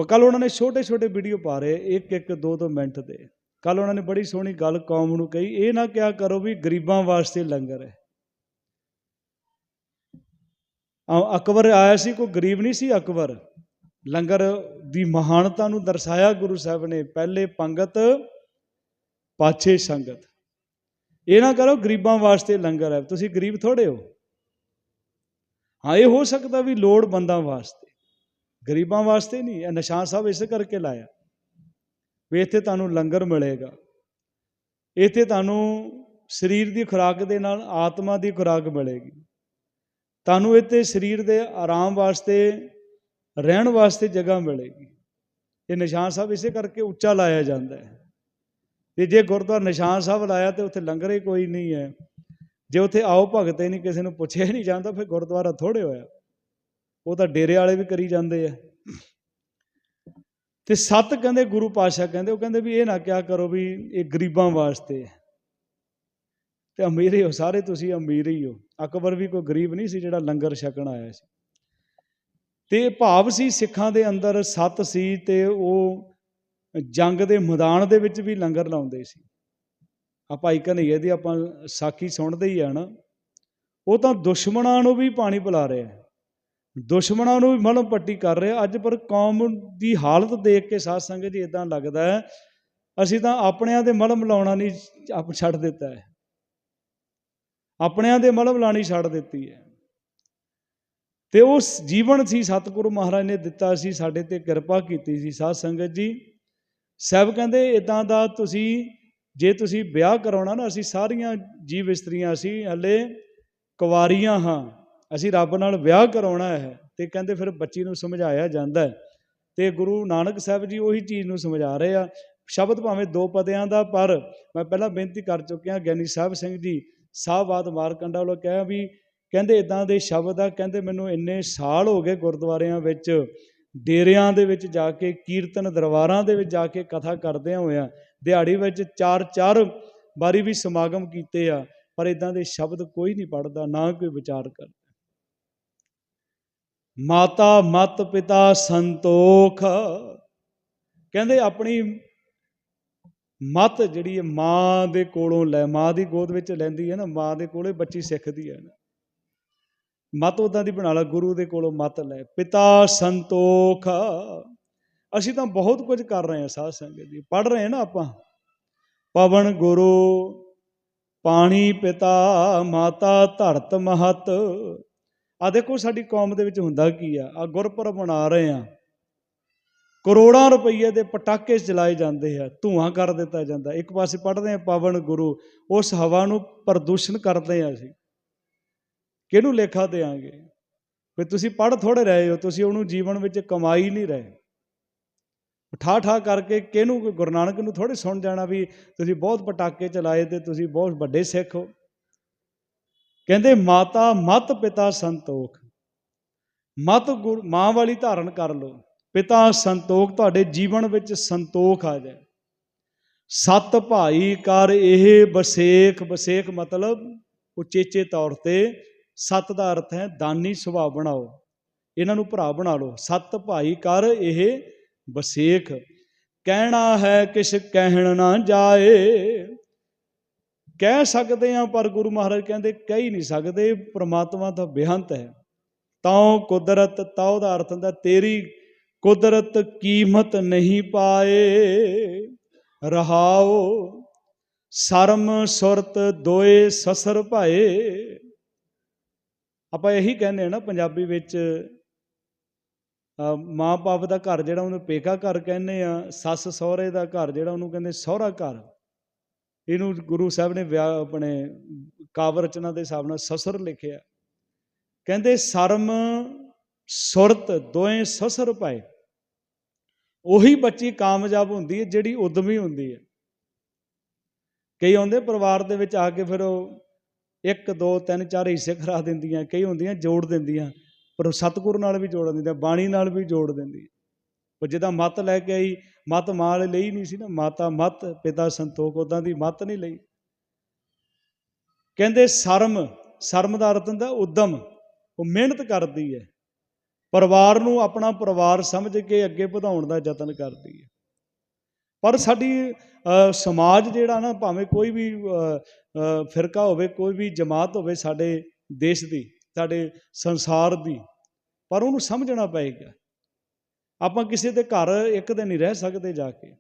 ਕੱਲ ਉਹਨਾਂ ਨੇ ਛੋਟੇ ਛੋਟੇ ਵੀਡੀਓ ਪਾ ਰਹੇ ਇੱਕ ਇੱਕ ਦੋ ਦੋ ਮਿੰਟ ਦੇ। ਕੱਲ ਉਹਨਾਂ ਨੇ ਬੜੀ ਸੋਹਣੀ ਗੱਲ ਕੌਮ ਨੂੰ ਕਹੀ, ਇਹ ਨਾ ਕਿਹਾ ਕਰੋ ਵੀ ਗਰੀਬਾਂ ਵਾਸਤੇ ਲੰਗਰ ਹੈ। ਅਕਬਰ ਆਇਆ ਸੀ, ਕੋਈ ਗਰੀਬ ਨਹੀਂ ਸੀ ਅਕਬਰ। ਲੰਗਰ ਦੀ ਮਹਾਨਤਾ ਨੂੰ ਦਰਸਾਇਆ ਗੁਰੂ ਸਾਹਿਬ ਨੇ, ਪਹਿਲੇ ਪੰਗਤ, ਪਾਛੇ ਸੰਗਤ। ਇਹ ਨਾ ਕਰੋ ਗਰੀਬਾਂ ਵਾਸਤੇ ਲੰਗਰ ਹੈ, ਤੁਸੀਂ ਗਰੀਬ ਥੋੜੇ ਹੋ। ਹਾਂ, ਇਹ ਹੋ ਸਕਦਾ ਵੀ ਲੋੜਵੰਦਾਂ ਵਾਸਤੇ। ਗਰੀਬਾਂ ਵਾਸਤੇ ਨਹੀਂ, ਇਹ ਨਿਸ਼ਾਨ ਸਾਹਿਬ ਇਸੇ ਕਰਕੇ ਲਾਇਆ। ਵੀ ਇੱਥੇ ਤੁਹਾਨੂੰ ਲੰਗਰ ਮਿਲੇਗਾ। ਇੱਥੇ ਤੁਹਾਨੂੰ ਸਰੀਰ ਦੀ ਖੁਰਾਕ ਦੇ ਨਾਲ ਆਤਮਾ ਦੀ ਖੁਰਾਕ ਮਿਲੇਗੀ। ਤੁਹਾਨੂੰ ਇੱਥੇ ਸਰੀਰ ਦੇ ਆਰਾਮ ਵਾਸਤੇ, ਰਹਿਣ ਵਾਸਤੇ ਜਗ੍ਹਾ ਮਿਲੇਗੀ। ਇਹ ਨਿਸ਼ਾਨ ਸਾਹਿਬ ਇਸੇ ਕਰਕੇ ਉੱਚਾ ਲਾਇਆ ਜਾਂਦਾ ਹੈ। ਤੇ ਜੇ ਗੁਰਦੁਆਰਾ ਨਿਸ਼ਾਨ ਸਾਹਿਬ ਲਾਇਆ ਤੇ ਉੱਥੇ ਲੰਗਰ ਹੀ ਕੋਈ ਨਹੀਂ ਹੈ। ਜੇ ਉੱਥੇ ਆਓ ਭਗਤ ਹੀ ਨਹੀਂ, ਕਿਸੇ ਨੂੰ ਪੁੱਛਿਆ ਨਹੀਂ ਜਾਂਦਾ, ਫਿਰ ਗੁਰਦੁਆਰਾ ਥੋੜੇ ਹੋਇਆ। ਉਹ ਤਾਂ ਡੇਰੇ ਵਾਲੇ ਵੀ ਕਰੀ ਜਾਂਦੇ ਆ। ਤੇ ਸੱਤ ਕਹਿੰਦੇ ਗੁਰੂ ਪਾਤਸ਼ਾਹ ਕਹਿੰਦੇ, ਉਹ ਕਹਿੰਦੇ ਵੀ ਇਹ ਨਾ ਕਿਆ ਕਰੋ ਵੀ ਇਹ ਗਰੀਬਾਂ ਵਾਸਤੇ ਹੈ। ਤੇ ਅਮੀਰ ਹੀ ਹੋ, ਸਾਰੇ ਤੁਸੀਂ ਅਮੀਰ ਹੀ ਹੋ। ਅਕਬਰ ਵੀ ਕੋਈ ਗਰੀਬ ਨਹੀਂ ਸੀ ਜਿਹੜਾ ਲੰਗਰ ਛਕਣ ਆਇਆ ਸੀ। ਤੇ ਭਾਵ ਸੀ ਸਿੱਖਾਂ ਦੇ ਅੰਦਰ ਸੱਤ ਸੀ ਤੇ ਉਹ ਜੰਗ ਦੇ ਮੈਦਾਨ ਦੇ ਵਿੱਚ ਵੀ ਲੰਗਰ ਲਾਉਂਦੇ ਸੀ। ਆ ਭਾਈ ਕਨਈਏ ਦੀ ਆਪਾਂ ਸਾਖੀ ਸੁਣਦੇ ਹੀ ਆ ਨਾ, ਉਹ ਤਾਂ ਦੁਸ਼ਮਣਾਂ ਨੂੰ ਵੀ ਪਾਣੀ ਪਿਲਾ ਰਿਹਾ ਦੁਸ਼ਮਣਾਂ ਨੂੰ ਵੀ ਮਲਮ ਪੱਟੀ ਕਰ ਰਿਹਾ। ਅੱਜ ਪਰ ਕੌਮ ਦੀ ਹਾਲਤ ਦੇਖ ਕੇ ਸਾਧ ਸੰਗਤ ਜੀ ਇਦਾਂ ਲੱਗਦਾ ਹੈ, ਅਸੀਂ ਤਾਂ ਆਪਣਿਆਂ ਦੇ ਮਲਮ ਲਾਉਣਾ ਨਹੀਂ ਆਪ ਛੱਡ ਦਿੱਤਾ ਹੈ। ਆਪਣਿਆਂ ਦੇ ਮਲਮ ਲਾਣੀ ਛੱਡ ਦਿੱਤੀ ਹੈ। ਤੇ ਉਸ ਜੀਵਨ ਸੀ, ਸਤਿਗੁਰੂ ਮਹਾਰਾਜ ਨੇ ਦਿੱਤਾ ਸੀ, ਸਾਡੇ ਤੇ ਕਿਰਪਾ ਕੀਤੀ ਸੀ। ਸਾਧ ਸੰਗਤ ਜੀ, ਸਭ ਕਹਿੰਦੇ ਇਦਾਂ ਦਾ ਤੁਸੀਂ, ਜੇ ਤੁਸੀਂ ਵਿਆਹ ਕਰਾਉਣਾ ਨਾ, ਅਸੀਂ ਸਾਰੀਆਂ ਜੀਵ ਇਸਤਰੀਆਂ ਅਸੀਂ ਹਲੇ ਕੁਵਾਰੀਆਂ ਹਾਂ। ਅਸੀਂ ਰੱਬ ਨਾਲ ਵਿਆਹ ਕਰਾਉਣਾ ਹੈ ਤੇ ਕਹਿੰਦੇ ਫਿਰ ਬੱਚੀ ਨੂੰ ਸਮਝਾਇਆ ਜਾਂਦਾ ਹੈ। ਤੇ ਗੁਰੂ ਨਾਨਕ ਸਾਹਿਬ ਜੀ ਉਹੀ ਚੀਜ਼ ਨੂੰ ਸਮਝਾ ਰਹੇ ਆ। ਸ਼ਬਦ ਭਾਵੇਂ ਦੋ ਪਦਿਆਂ ਦਾ, ਪਰ ਮੈਂ ਪਹਿਲਾਂ ਬੇਨਤੀ ਕਰ ਚੁੱਕਿਆ ਗਿਆਨੀ ਸਾਹਿਬ ਸਿੰਘ ਜੀ ਸਾਹਬਾਦ ਮਾਰਕੰਡਾ ਵੱਲੋਂ ਕਿਹਾ ਵੀ ਕਹਿੰਦੇ ਇਦਾਂ ਦੇ ਸ਼ਬਦ ਆ, ਕਹਿੰਦੇ ਮੈਨੂੰ ਇੰਨੇ ਸਾਲ ਹੋ ਗਏ ਗੁਰਦੁਆਰਿਆਂ ਵਿੱਚ, ਡੇਰਿਆਂ ਦੇ ਵਿੱਚ ਜਾ ਕੇ, ਕੀਰਤਨ ਦਰਬਾਰਾਂ ਦੇ ਵਿੱਚ ਜਾ ਕੇ ਕਥਾ ਕਰਦਿਆਂ ਹੋਇਆਂ, ਦਿਹਾੜੀ ਵਿੱਚ ਚਾਰ ਚਾਰ ਵਾਰੀ ਵੀ ਸਮਾਗਮ ਕੀਤੇ ਆ, ਪਰ ਇਦਾਂ ਦੇ ਸ਼ਬਦ ਕੋਈ ਨਹੀਂ ਪੜਦਾ ਨਾ ਕੋਈ ਵਿਚਾਰ ਕਰਦਾ। ਮਾਤਾ ਮਤ ਪਿਤਾ ਸੰਤੋਖ। ਕਹਿੰਦੇ ਆਪਣੀ ਮਤ ਜਿਹੜੀ ਹੈ, ਮਾਂ ਦੇ ਕੋਲੋਂ ਲੈ, ਮਾਂ ਦੀ ਗੋਦ ਵਿੱਚ ਲੈਂਦੀ ਹੈ ਨਾ, ਮਾਂ ਦੇ ਕੋਲੇ ਬੱਚੀ ਸਿੱਖਦੀ ਹੈ ਨਾ। ਮਤ ਉਦਾਂ ਦੀ ਬਣਾ ਲਾ, ਗੁਰੂ ਦੇ ਕੋਲੋਂ ਮਤ ਲੈ, ਪਿਤਾ ਸੰਤੋਖ। ਅਸੀਂ ਤਾਂ ਬਹੁਤ ਕੁਝ ਕਰ ਰਹੇ ਹਾਂ ਸਾਧ ਸੰਗਤ ਜੀ ਪੜ ਰਹੇ ਹਾਂ ਨਾ ਆਪਾਂ। ਪਵਨ ਗੁਰੂ, ਪਾਣੀ ਪਿਤਾ, ਮਾਤਾ ਧਰਤ ਮਹਤ। ਆ ਦੇਖੋ ਸਾਡੀ ਕੌਮ ਦੇ ਵਿੱਚ ਹੁੰਦਾ ਕੀ ਆ? ਆ ਗੁਰਪੁਰਬ ਮਨਾ ਰਹੇ ਆ। ਕਰੋੜਾਂ ਰੁਪਏ ਦੇ ਪਟਾਕੇ ਚਲਾਏ ਜਾਂਦੇ ਆ, ਧੂਆਂ ਕਰ ਦਿੱਤਾ ਜਾਂਦਾ। ਇੱਕ ਪਾਸੇ ਪੜ੍ਹਦੇ ਆ ਪਵਨ ਗੁਰੂ, ਉਸ ਹਵਾ ਨੂੰ ਪ੍ਰਦੂਸ਼ਣ ਕਰਦੇ ਆ ਅਸੀਂ। ਕਿਹਨੂੰ ਲੇਖਾ ਦੇਾਂਗੇ? ਵੀ ਤੁਸੀਂ ਪੜ੍ਹ ਥੋੜੇ ਰਹੇ ਹੋ, ਤੁਸੀਂ ਉਹਨੂੰ ਜੀਵਨ ਵਿੱਚ ਕਮਾਈ ਨਹੀਂ ਰਹੇ। ਠਾ ਠਾ ਕਰਕੇ ਕਿਹਨੂੰ, ਗੁਰੂ ਨਾਨਕ ਨੂੰ ਥੋੜੇ ਸੁਣ ਜਾਣਾ ਵੀ ਤੁਸੀਂ ਬਹੁਤ ਪਟਾਕੇ ਚਲਾਏ ਤੇ ਤੁਸੀਂ ਬਹੁਤ ਵੱਡੇ ਸਿੱਖ ਹੋ। ਕਹਿੰਦੇ, ਮਾਤਾ, ਮਤ ਪਿਤਾ ਸੰਤੋਖ। ਮਤ ਗੁਰ, ਮਾਂ ਵਾਲੀ ਧਾਰਨ ਕਰ ਲਓ। ਪਿਤਾ ਸੰਤੋਖ, ਤੁਹਾਡੇ ਜੀਵਨ ਵਿੱਚ ਸੰਤੋਖ ਆ ਜਾਏ। ਸਤ ਭਾਈ ਕਰ ਇਹ ਬਸੇਖ ਬਸੇਖ ਮਤਲਬ ਉਚੇਚੇ ਤੌਰ ਤੇ ਸਤ ਦਾ ਅਰਥ ਹੈ ਦਾਨੀ ਸੁਭਾਅ ਬਣਾਓ। ਇਹਨਾਂ ਨੂੰ ਭਰਾ ਬਣਾ ਲਓ। ਸਤ ਭਾਈ ਕਰ ਇਹ ਬਸੇਖ ਕਹਿਣਾ ਹੈ ਕਿਸ ਕਹਿਣ ਨਾ ਜਾਏ। ਕਹਿ ਸਕਦੇ ਆ ਪਰ ਗੁਰੂ ਮਹਾਰਾਜ ਕਹਿੰਦੇ, ਕਹਿ ਹੀ ਨਹੀਂ ਸਕਦੇ, ਪ੍ਰਮਾਤਮਾ ਦਾ ਬੇਅੰਤ ਹੈ। ਤਾਂ ਕੁਦਰਤ, ਤਉ ਦਾ ਅਰਥ ਹੁੰਦਾ, ਤੇਰੀ ਕੁਦਰਤ ਕੀਮਤ ਨਹੀਂ ਪਾਏ। ਰਹਾਓ, ਸ਼ਰਮ ਸੁਰਤ ਦੋਏ ਸਸਰ ਭਾਏ। ਆਪਾਂ ਇਹੀ ਕਹਿੰਦੇ ਆ ਨਾ, ਪੰਜਾਬੀ ਵਿੱਚ ਮਾਂ ਬਾਪ ਦਾ ਘਰ ਜਿਹੜਾ ਉਹਨੂੰ ਪੇਕਾ ਘਰ ਕਹਿੰਦੇ ਆ ਸੱਸ ਸਹੁਰੇ ਦਾ ਘਰ ਜਿਹੜਾ ਉਹਨੂੰ ਕਹਿੰਦੇ ਸਹੁਰਾ ਘਰ। ਇਹਨੂੰ ਗੁਰੂ ਸਾਹਿਬ ਨੇ ਵਿਆਹ ਆਪਣੇ ਕਾਵ ਰਚਨਾ ਦੇ ਹਿਸਾਬ ਨਾਲ ਸਸਰ ਲਿਖਿਆ। ਕਹਿੰਦੇ, ਸ਼ਰਮ ਸੁਰਤ ਦੋਏ ਸਸਰ ਪਾਏ। ਉਹੀ ਬੱਚੀ ਕਾਮਯਾਬ ਹੁੰਦੀ ਹੈ, ਜਿਹੜੀ ਉਦਮੀ ਹੁੰਦੀ ਹੈ। ਕਈ ਆਉਂਦੇ ਪਰਿਵਾਰ ਦੇ ਵਿੱਚ ਆ ਕੇ ਫਿਰ ਉਹ ਇੱਕ, ਦੋ, ਤਿੰਨ, ਚਾਰ ਹਿੱਸੇ ਕਰਾ ਦਿੰਦੀਆਂ, ਕਈ ਹੁੰਦੀਆਂ ਜੋੜ ਦਿੰਦੀਆਂ, ਪਰ ਸਤਿਗੁਰੂ ਨਾਲ ਵੀ ਜੋੜ ਦਿੰਦੀਆਂ, ਬਾਣੀ ਨਾਲ ਵੀ ਜੋੜ ਦਿੰਦੀ ਉਹ ਜਿਹਦਾ ਮਤ ਲੈ ਕੇ ਆਈ ਮਤ ਮਾਲ ਲਈ ਨਹੀਂ ਸੀ ਨਾ, ਮਾਤਾ ਮਤ, ਪਿਤਾ ਸੰਤੋਖ ਉਦਾਂ ਦੀ ਮਤ ਨਹੀਂ ਲਈ। ਕਹਿੰਦੇ ਸ਼ਰਮ ਸ਼ਰਮ ਦਾ ਅਰਥ ਹੁੰਦਾ ਉਦਮ, ਉਹ ਮਿਹਨਤ ਕਰਦੀ ਹੈ। ਪਰਿਵਾਰ ਨੂੰ ਆਪਣਾ ਪਰਿਵਾਰ ਸਮਝ ਕੇ ਅੱਗੇ ਵਧਾਉਣ ਦਾ ਯਤਨ ਕਰਦੀ ਹੈ। ਪਰ ਸਾਡੀ ਸਮਾਜ ਜਿਹੜਾ ਨਾ, ਭਾਵੇਂ ਕੋਈ ਵੀ ਫਿਰਕਾ ਹੋਵੇ, ਕੋਈ ਵੀ ਜਮਾਤ ਹੋਵੇ ਸਾਡੇ ਦੇਸ਼ ਦੀ, ਸਾਡੇ ਸੰਸਾਰ ਦੀ, ਪਰ ਉਹਨੂੰ ਸਮਝਣਾ ਪਏਗਾ। ਆਪਾਂ ਕਿਸੇ ਦੇ ਘਰ ਇੱਕ ਦਿਨ ਨਹੀਂ ਰਹਿ ਸਕਦੇ ਜਾ ਕੇ।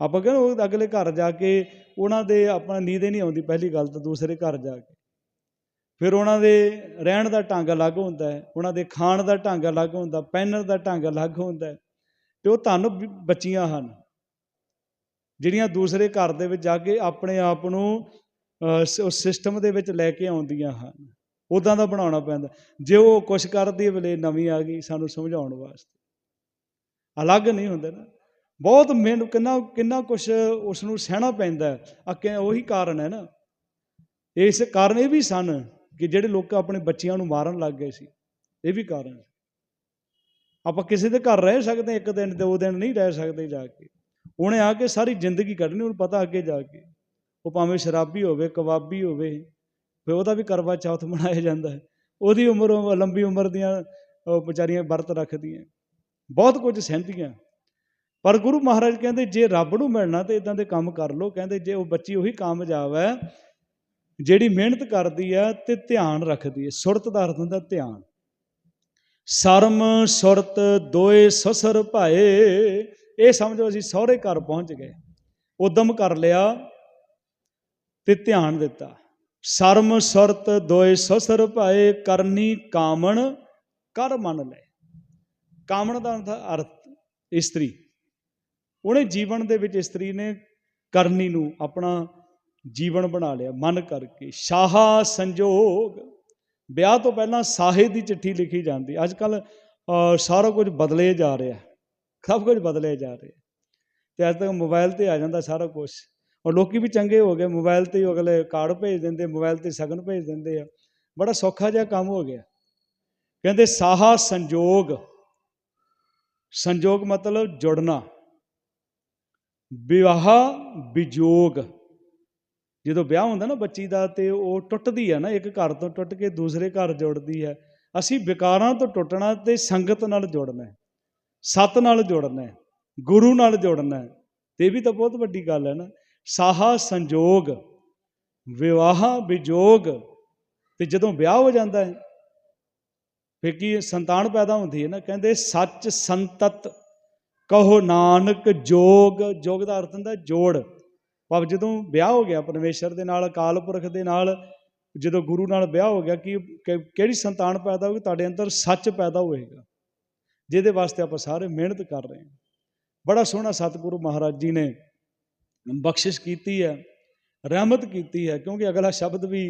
ਆਪਾਂ ਕਹਿੰਦੇ ਉਹ ਅਗਲੇ ਘਰ ਜਾ ਕੇ ਉਹਨਾਂ ਦੇ ਆਪਣਾ ਨੀਂਦ ਨਹੀਂ ਆਉਂਦੀ ਪਹਿਲੀ ਗੱਲ ਤਾਂ ਦੂਸਰੇ ਘਰ ਜਾ ਕੇ। ਫਿਰ ਉਹਨਾਂ ਦੇ ਰਹਿਣ ਦਾ ਢੰਗ ਅਲੱਗ ਹੁੰਦਾ ਹੈ, ਉਹਨਾਂ ਦੇ ਖਾਣ ਦਾ ਢੰਗ ਅਲੱਗ ਹੁੰਦਾ, ਪਹਿਨਣ ਦਾ ਢੰਗ ਅਲੱਗ ਹੁੰਦਾ ਹੈ ਤੇ ਉਹ ਧੰਨ ਬੱਚੀਆਂ ਹਨ। ਜਿਹੜੀਆਂ ਦੂਸਰੇ ਘਰ ਦੇ ਵਿੱਚ ਜਾ ਕੇ ਆਪਣੇ ਆਪ ਨੂੰ ਉਸ ਸਿਸਟਮ ਦੇ ਵਿੱਚ ਲੈ ਕੇ ਆਉਂਦੀਆਂ ਹਨ। ਉਦਾਂ ਦਾ ਬਣਾਉਣਾ ਪੈਂਦਾ। ਜੇ ਉਹ ਕੁਛ ਕਰਦੀ ਵੇਲੇ ਨਵੀਂ ਆ ਗਈ, ਸਾਨੂੰ ਸਮਝਾਉਣ ਵਾਸਤੇ। ਅਲੱਗ ਨਹੀਂ ਹੁੰਦੇ ਨਾ। ਬਹੁਤ ਮਿਹਨਤ, ਕਿੰਨਾ ਕਿੰਨਾ ਕੁਛ ਉਸ ਨੂੰ ਸਹਿਣਾ ਪੈਂਦਾ ਹੈ। ਉਹੀ ਕਾਰਨ ਹੈ ਨਾ। ਇਸ ਕਾਰਨ ਇਹ ਵੀ ਸਨ ਕਿ ਜਿਹੜੇ ਲੋਕ ਆਪਣੇ ਬੱਚਿਆਂ ਨੂੰ ਮਾਰਨ ਲੱਗ ਗਏ ਸੀ। ਇਹ ਵੀ ਕਾਰਨ ਆਪਾਂ ਕਿਸੇ ਦੇ ਘਰ ਰਹਿ ਸਕਦੇ ਇੱਕ ਦਿਨ ਦੋ ਦਿਨ ਨਹੀਂ ਰਹਿ ਸਕਦੇ ਜਾ ਕੇ। ਉਹਨੇ ਆ ਕੇ ਸਾਰੀ ਜ਼ਿੰਦਗੀ ਕੱਢਣੀ, ਉਹਨੂੰ ਪਤਾ ਅੱਗੇ ਜਾ ਕੇ। ਉਹ ਭਾਵੇਂ ਸ਼ਰਾਬੀ ਹੋਵੇ, ਕਬਾਬੀ ਹੋਵੇ ਫਿਰ ਉਹਦਾ ਵੀ ਕਰਵਾ ਚੌਥ ਮਨਾਇਆ ਜਾਂਦਾ ਹੈ। ਉਹਦੀ ਉਮਰ ਉਹ ਲੰਬੀ ਉਮਰ ਦੀਆਂ ਵਿਚਾਰੀਆਂ ਵਰਤ ਰੱਖਦੀਆਂ ਬਹੁਤ ਕੁਝ ਸਹਿੰਦੀਆਂ ਪਰ ਗੁਰੂ ਮਹਾਰਾਜ ਕਹਿੰਦੇ, ਜੇ ਰੱਬ ਨੂੰ ਮਿਲਣਾ ਤੇ ਇਦਾਂ ਦੇ ਕੰਮ ਕਰ ਲੋ ਕਹਿੰਦੇ, ਜੇ ਉਹ ਬੱਚੀ ਉਹੀ ਕਾਮਯਾਬ ਹੈ, ਜਿਹੜੀ ਮਿਹਨਤ ਕਰਦੀ ਹੈ ਤੇ ਧਿਆਨ ਰੱਖਦੀ ਹੈ। ਸੁਰਤ ਦਾ ਅਰਥ ਹੁੰਦਾ ਧਿਆਨ। ਸ਼ਰਮ ਸੁਰਤ ਦੋਏ ਸਸਰ ਭਾਏ। ਇਹ ਸਮਝੋ ਅਸੀਂ ਸਹੁਰੇ ਘਰ ਪਹੁੰਚ ਗਏ। ਉਦਮ ਕਰ ਲਿਆ ਤੇ ਧਿਆਨ ਦਿੱਤਾ। ਸ਼ਰਮ ਸੁਰਤ ਦੋਏ ਸਸਰ ਭਾਏ ਕਰਨੀ ਕਾਮਣ ਕਰ ਮਨ ਲੈ। ਕਾਮਣ ਦਾ ਅਰਥ- ਅਰਥ ਇਸਤਰੀ। ਉਹਨੇ ਜੀਵਨ ਦੇ ਵਿੱਚ ਇਸਤਰੀ ਨੇ ਕਰਨੀ ਨੂੰ ਆਪਣਾ ਜੀਵਨ ਬਣਾ ਲਿਆ, ਮਨ ਕਰਕੇ। ਸ਼ਾਹਾ ਸੰਜੋਗ। ਵਿਆਹ ਤੋਂ ਪਹਿਲਾਂ ਸਾਹੇ ਦੀ ਚਿੱਠੀ ਲਿਖੀ ਜਾਂਦੀ। ਅੱਜ ਕੱਲ ਸਾਰਾ ਕੁਝ ਬਦਲੇ ਜਾ ਰਿਹਾ। ਸਭ ਕੁਝ ਬਦਲੇ ਜਾ ਰਿਹਾ। ਤੇ ਅੱਜ ਤੱਕ ਮੋਬਾਈਲ ਤੇ ਆ ਜਾਂਦਾ ਸਾਰਾ ਕੁਝ ਔਰ ਲੋਕੀ ਵੀ ਚੰਗੇ ਹੋ ਗਏ ਮੋਬਾਈਲ ਤੇ ਹੀ ਅਗਲੇ ਕਾਰਡ ਭੇਜ ਦਿੰਦੇ ਮੋਬਾਈਲ ਤੇ ਸ਼ਗਨ ਭੇਜ ਦਿੰਦੇ ਆ। ਬੜਾ ਸੌਖਾ ਜਿਹਾ ਕੰਮ ਹੋ ਗਿਆ। ਕਹਿੰਦੇ ਸਾਹਾ ਸੰਜੋਗ। ਸੰਜੋਗ ਮਤਲਬ ਜੁੜਨਾ। ਵਿਵਾਹ ਵਿਜੋਗ। ਜਦੋਂ ਵਿਆਹ ਹੁੰਦਾ ਨਾ ਬੱਚੀ ਦਾ ਤੇ ਉਹ ਟੁੱਟਦੀ ਹੈ ਨਾ, ਇੱਕ ਘਰ ਤੋਂ ਟੁੱਟ ਕੇ ਦੂਸਰੇ ਘਰ ਜੁੜਦੀ ਹੈ। ਅਸੀਂ ਵਿਕਾਰਾਂ ਤੋਂ ਟੁੱਟਣਾ ਤੇ ਸੰਗਤ ਨਾਲ ਜੁੜਨਾ ਹੈ। ਸਤ ਨਾਲ ਜੁੜਨਾ ਹੈ। ਗੁਰੂ ਨਾਲ ਜੁੜਨਾ ਹੈ। ਤੇ ਇਹ ਵੀ ਤਾਂ ਬਹੁਤ ਵੱਡੀ ਗੱਲ ਹੈ ਨਾ। ਸਾਹਾ ਸੰਜੋਗ, ਵਿਵਾਹ ਵਿਜੋਗ, ਤੇ ਜਦੋਂ ਵਿਆਹ ਹੋ ਜਾਂਦਾ ਹੈ, ਫਿਰ ਕੀ ਸੰਤਾਨ ਪੈਦਾ ਹੁੰਦੀ ਹੈ ਨਾ? ਕਹਿੰਦੇ ਸੱਚ ਸੰਤਤ ਕਹੋ ਨਾਨਕ ਜੋਗ ਜੋਗ ਦਾ ਅਰਥ ਹੁੰਦਾ ਜੋੜ। ਭਾਵ ਜਦੋਂ ਵਿਆਹ ਹੋ ਗਿਆ ਪਰਮੇਸ਼ਰ ਦੇ ਨਾਲ, ਅਕਾਲ ਪੁਰਖ ਦੇ ਨਾਲ, ਜਦੋਂ ਗੁਰੂ ਨਾਲ ਵਿਆਹ ਹੋ ਗਿਆ, ਕਿ ਕਿਹੜੀ ਸੰਤਾਨ ਪੈਦਾ ਹੋਊਗੀ? ਤੁਹਾਡੇ ਅੰਦਰ ਸੱਚ ਪੈਦਾ ਹੋਏਗਾ, ਜਿਹਦੇ ਵਾਸਤੇ ਆਪਾਂ ਸਾਰੇ ਮਿਹਨਤ ਕਰ ਰਹੇ ਹਾਂ। ਬੜਾ ਸੋਹਣਾ ਸਤਿਗੁਰੂ ਮਹਾਰਾਜ ਜੀ ਨੇ ਬਖਸ਼ਿਸ਼ ਕੀਤੀ ਹੈ, ਰਹਿਮਤ ਕੀਤੀ ਹੈ, ਕਿਉਂਕਿ ਅਗਲਾ ਸ਼ਬਦ ਵੀ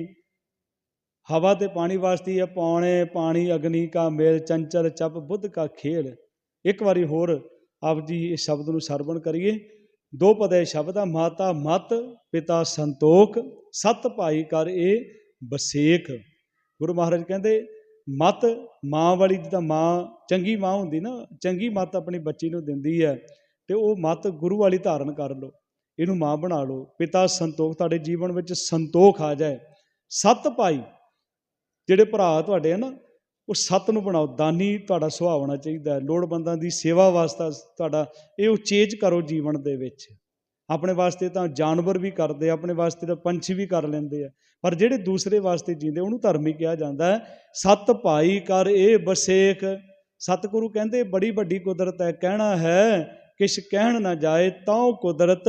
ਹਵਾ ਤੇ ਪਾਣੀ ਵਾਸਤੇ ਹੈ ਪੌਣੇ, ਪਾਣੀ, ਅਗਨੀ ਕਾ ਮੇਲ, ਚੰਚਲ, ਚੱਪ, ਬੁੱਧ ਕਾ ਖੇਲ। ਇੱਕ ਵਾਰੀ ਹੋਰ ਆਪ ਜੀ ਇਸ ਸ਼ਬਦ ਨੂੰ ਸਰਵਣ ਕਰੀਏ। ਦੋ ਪਦੇ ਸ਼ਬਦ ਆ, ਮਾਤਾ ਮਤ, ਪਿਤਾ ਸੰਤੋਖ, ਸਤ ਭਾਈ ਕਰ ਇਹ ਬਸੇਖ ਗੁਰੂ ਮਹਾਰਾਜ ਕਹਿੰਦੇ, ਮਤ ਮਾਂ ਵਾਲੀ ਜਿੱਦਾਂ ਮਾਂ, ਚੰਗੀ ਮਾਂ ਹੁੰਦੀ ਨਾ, ਚੰਗੀ ਮਤ ਆਪਣੀ ਬੱਚੀ ਨੂੰ ਦਿੰਦੀ ਹੈ, ਤੇ ਉਹ ਮਤ ਗੁਰੂ ਵਾਲੀ ਧਾਰਨ ਕਰ ਲਓ। ਇਹਨੂੰ ਮਾਂ ਬਣਾ ਲਓ, ਪਿਤਾ ਸੰਤੋਖ, ਤੁਹਾਡੇ ਜੀਵਨ ਵਿੱਚ ਸੰਤੋਖ ਆ ਜਾਏ। ਸੱਤ ਭਾਈ, ਜਿਹੜੇ ਭਰਾ ਤੁਹਾਡੇ ਆ ਨਾ, ਉਹ ਸੱਤ ਨੂੰ ਬਣਾਓ, ਦਾਨੀ ਤੁਹਾਡਾ ਸੁਭਾਅ ਹੋਣਾ ਚਾਹੀਦਾ ਲੋੜਵੰਦਾਂ ਦੀ ਸੇਵਾ ਵਾਸਤਾ ਤੁਹਾਡਾ, ਇਹ ਉਚੇਜ ਕਰੋ ਜੀਵਨ ਦੇ ਵਿੱਚ। ਆਪਣੇ ਵਾਸਤੇ ਤਾਂ ਜਾਨਵਰ ਵੀ ਕਰਦੇ ਆ, ਆਪਣੇ ਵਾਸਤੇ ਤਾਂ ਪੰਛੀ ਵੀ ਕਰ ਲੈਂਦੇ ਆ, ਪਰ ਜਿਹੜੇ ਦੂਸਰੇ ਵਾਸਤੇ ਜੀਂਦੇ, ਉਹਨੂੰ ਧਰਮੀ ਕਿਹਾ ਜਾਂਦਾ ਹੈ, ਸਤ ਭਾਈ ਕਰ ਇਹ ਬਸੇਖ ਸਤਿਗੁਰੂ ਕਹਿੰਦੇ, ਬੜੀ ਵੱਡੀ ਕੁਦਰਤ ਹੈ, ਕਹਿਣਾ ਹੈ ਕਿਛ ਕਹਿਣ ਨਾ ਜਾਏ ਤਾਂ ਕੁਦਰਤ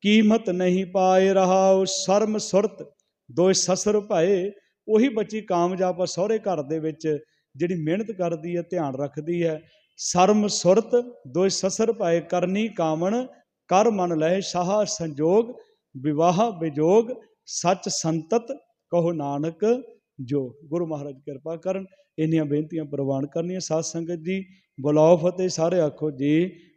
ਕੀਮਤ ਨਹੀਂ ਪਾਏ ਰਹਾ ਸ਼ਰਮ ਸੁਰਤ ਦੋਇ ਸਸਰ ਭਾਏ। ਉਹੀ ਬੱਚੀ ਕਾਮਯਾਬ ਆ ਸਹੁਰੇ ਘਰ ਦੇ ਵਿੱਚ, ਜਿਹੜੀ ਮਿਹਨਤ ਕਰਦੀ ਹੈ, ਧਿਆਨ ਰੱਖਦੀ ਹੈ। ਸ਼ਰਮ ਸੁਰਤ ਦੋਇ ਸਸਰ ਭਾਏ, ਕਰਨੀ ਕਾਮਣ, ਕਰ ਮਨ ਲਏ ਸਾਹ ਸੰਜੋਗ, ਵਿਵਾਹ ਵਿਜੋਗ ਸੱਚ ਸੰਤਤ ਕਹੋ ਨਾਨਕ ਜੋ ਗੁਰੂ ਮਹਾਰਾਜ ਕਿਰਪਾ ਕਰਨ। ਇੰਨੀਆਂ ਬੇਨਤੀਆਂ ਪ੍ਰਵਾਨ ਕਰਨੀਆਂ ਸਾਧ ਸੰਗਤ ਜੀ। ਬੁਲਾਓ ਫਤਿਹ, ਸਾਰੇ ਆਖੋ ਜੀ।